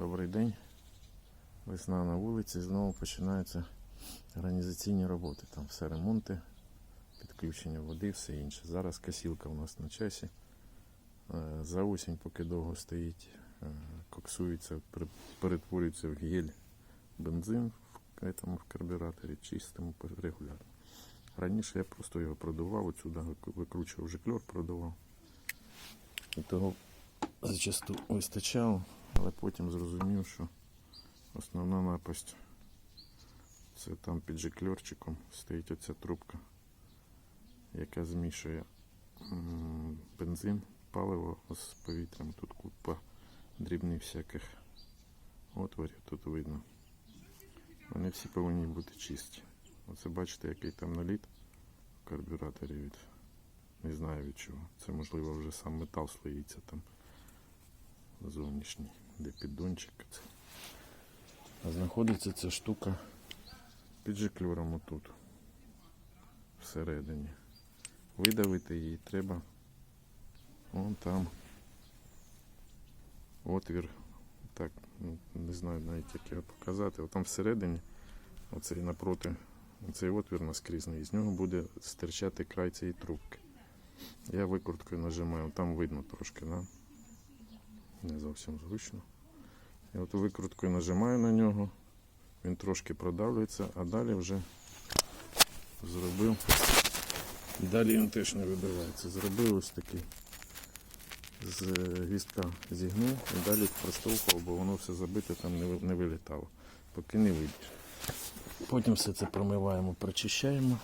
Добрий день. Весна на вулиці, знову починаються організаційні роботи. Там все ремонти, підключення води, все інше. Зараз косілка у нас на часі. Е, За осінь, поки довго стоїть, е, коксується, перетворюється в гель бензин в, этому, в карбюраторі, чистимо регулярно. Раніше я просто його продував, отсюди викручував жикльор, продував. І того зачасту вистачало, але потім зрозумів, що основна напасть це там під жикльорчиком стоїть оця трубка, яка змішує бензин, паливо з повітрям. Тут купа дрібних всяких отворів, тут видно. Вони всі повинні бути чисті. Оце бачите, який там наліт в карбюраторі від. Не знаю від чого. Це можливо вже сам метал слоїться там зовнішній, де піддончик. А знаходиться ця штука під жиклюром отут. Всередині. Видавити її треба. Вон там. Отвір. Так, ну, не знаю навіть як його показати. От там всередині, оцей напроти, цей отвір наскрізний, з нього буде стирчати край цієї трубки. Я викруткою нажимаю, там видно трошки, да? Не зовсім зручно. Я от викруткою нажимаю на нього, він трошки продавлюється, а далі вже зробив. Далі він теж не вибивається. Зробив ось такий з гвіздка зігнув і далі простовхував, бо воно все забите там не, не вилітало, поки не вийдеш. Потім все це промиваємо, прочищаємо.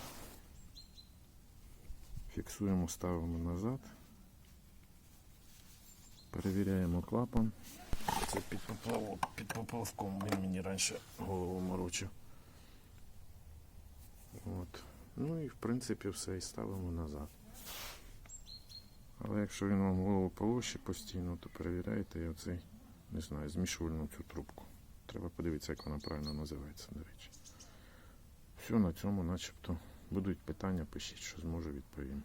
Фіксуємо, ставимо назад. Перевіряємо клапан. Це під, поплавок, під поплавком він мені раніше голову морочив. От. Ну і в принципі все і ставимо назад. Але якщо він вам голову полощить постійно, то перевіряйте і оцей, не знаю, змішувальну цю трубку. Треба подивитися, як вона правильно називається, до речі. Все на цьому начебто. Будуть питання, пишіть, що зможу відповім.